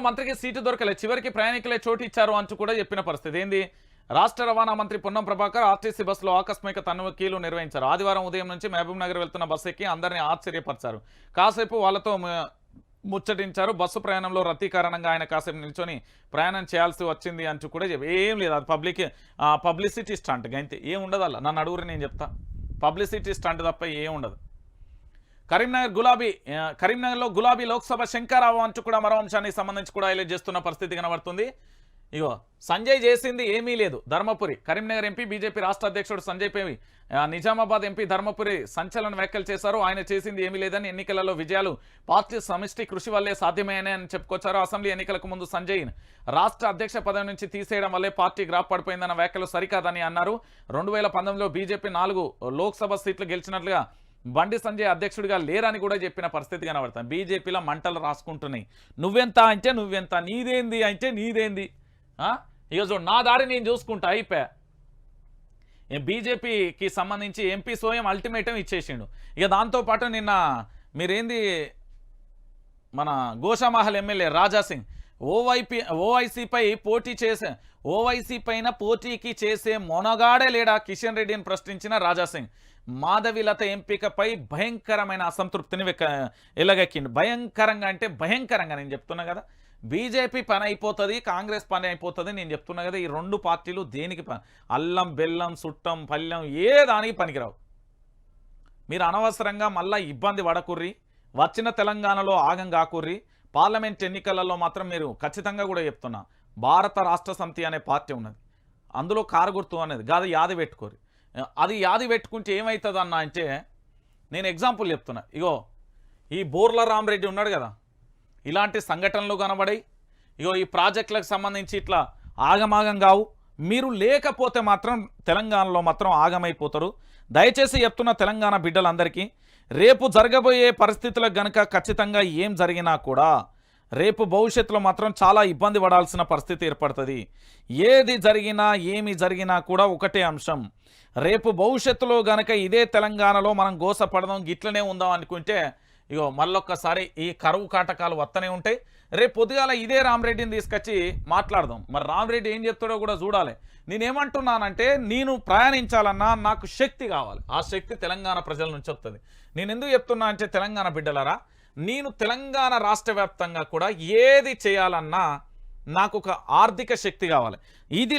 మంత్రికి సీటు దొరకలే చివరికి ప్రయాణికులే చోటు ఇచ్చారు అంటూ కూడా చెప్పిన పరిస్థితి. ఏంది? రాష్ట్ర రవాణా మంత్రి పొన్నం ప్రభాకర్ ఆర్టీసీ బస్సులో ఆకస్మిక తనిఖీలు నిర్వహించారు. ఆదివారం ఉదయం నుంచి మహబూబ్ నగర్ వెళ్తున్న బస్సు ఎక్కి అందరినీ ఆశ్చర్యపరిచారు. కాసేపు వాళ్ళతో ముచ్చటించారు. బస్సు ప్రయాణంలో రద్దీ కారణంగా ఆయన కాసేపు నిల్చొని ప్రయాణం చేయాల్సి వచ్చింది అంటూ కూడా చెప్పి ఏం లేదు అది పబ్లిక్ పబ్లిసిటీ స్టంట్ గంతే ఏం ఉండదు అలా. నన్ను అడుగురు నేను చెప్తా. పబ్లిసిటీ స్టంట్ తప్ప ఏం ఉండదు. కరీంనగర్ గులాబీ కరీంనగర్లో గులాబీ లోక్సభ శంకరావు అంటూ కూడా మరో అంశానికి సంబంధించి కూడా హైలైట్ చేస్తున్న పరిస్థితి కనబడుతుంది. ఇగో సంజయ్ చేసింది ఏమీ లేదు. ధర్మపురి కరీంనగర్ ఎంపీ బీజేపీ రాష్ట్ర అధ్యక్షుడు సంజయ్ పేమి నిజామాబాద్ ఎంపీ ధర్మపురి సంచలన వ్యాఖ్యలు చేశారు. ఆయన చేసింది ఏమీ లేదని ఎన్నికలలో విజయాలు పార్టీ సమిష్టి కృషి వల్లే సాధ్యమేనని అని చెప్పుకొచ్చారు. అసెంబ్లీ ఎన్నికలకు ముందు సంజయ్ రాష్ట్ర అధ్యక్ష పదవి నుంచి తీసేయడం వల్లే పార్టీ గ్రాఫ్ పడిపోయిందన్న వ్యాఖ్యలు సరికాదని అన్నారు. రెండు వేల పంతొమ్మిదిలో బీజేపీ నాలుగు లోక్సభ సీట్లు గెలిచినట్లుగా బండి సంజయ్ అధ్యక్షుడిగా లేరని కూడా చెప్పిన పరిస్థితి కనబడుతుంది. బీజేపీలో మంటలు రాసుకుంటున్నాయి. నువ్వెంత అంటే నువ్వెంత నీదేంది అంటే నీదేంది? ఆ? ఇక చూడు నా దారి నేను చూసుకుంటా అయిపోయా బీజేపీకి సంబంధించి ఎంపీ సోయం అల్టిమేటం ఇచ్చేసిండు. ఇక దాంతోపాటు నిన్న మీరేంది మన గోషామహల్ ఎమ్మెల్యే రాజాసింగ్ ఓవైపీ ఓవైసీపై పోటీ చేసే ఓవైసీ పైన పోటీకి చేసే మొనగాడే లేడా కిషన్ రెడ్డిని ప్రశ్నించిన రాజాసింగ్. మాధవిలత ఎంపికపై భయంకరమైన అసంతృప్తిని వెక్క భయంకరంగా అంటే భయంకరంగా నేను చెప్తున్నా కదా. బీజేపీ పని అయిపోతుంది కాంగ్రెస్ పని అయిపోతుంది నేను చెప్తున్నా కదా ఈ రెండు పార్టీలు దేనికి పని? అల్లం బెల్లం సుట్టం పల్లెం ఏ దానికి పనికిరావు. మీరు అనవసరంగా మళ్ళీ ఇబ్బంది పడకుర్రి వచ్చిన తెలంగాణలో ఆగం కాకుర్రి పార్లమెంట్ ఎన్నికలలో మాత్రం మీరు ఖచ్చితంగా కూడా చెప్తున్నా భారత రాష్ట్ర సమితి అనే పార్టీ ఉన్నది. అందులో కారు గుర్తు అనేది కాదు యాది పెట్టుకోరు. అది యాది పెట్టుకుంటే ఏమవుతుంది అన్న అంటే నేను ఎగ్జాంపుల్ చెప్తున్నా. ఇగో ఈ బోర్ల రామరెడ్డి ఉన్నాడు కదా ఇలాంటి సంఘటనలు కనబడాయి. ఇగో ఈ ప్రాజెక్టులకు సంబంధించి ఇట్లా ఆగమాగం కావు. మీరు లేకపోతే మాత్రం తెలంగాణలో మాత్రం ఆగమైపోతారు. దయచేసి చెప్తున్న తెలంగాణ బిడ్డలందరికీ రేపు జరగబోయే పరిస్థితులకు గనక ఖచ్చితంగా ఏం జరిగినా కూడా రేపు భవిష్యత్తులో మాత్రం చాలా ఇబ్బంది పడాల్సిన పరిస్థితి ఏర్పడుతుంది. ఏది జరిగినా ఏమి జరిగినా కూడా ఒకటే అంశం. రేపు భవిష్యత్తులో గనక ఇదే తెలంగాణలో మనం గోసపడదాం గిట్లనే ఉందాం అనుకుంటే ఇగో మళ్ళొక్కసారి ఈ కరువు కాటకాలు వస్తూనే ఉంటాయి. రేపు పొద్దుగాల ఇదే రామరెడ్డిని తీసుకొచ్చి మాట్లాడదాం. మరి రామరెడ్డి ఏం చెప్తాడో కూడా చూడాలి. నేనేమంటున్నానంటే నేను ప్రయాణించాలన్నా నాకు శక్తి కావాలి. ఆ శక్తి తెలంగాణ ప్రజల నుంచి వస్తుంది నేను ఎందుకు చెప్తున్నా అంటే తెలంగాణ బిడ్డలరా నేను తెలంగాణ రాష్ట్ర వ్యాప్తంగా కూడా ఏది చేయాలన్నా నాకు ఒక ఆర్థిక శక్తి కావాలి. ఇది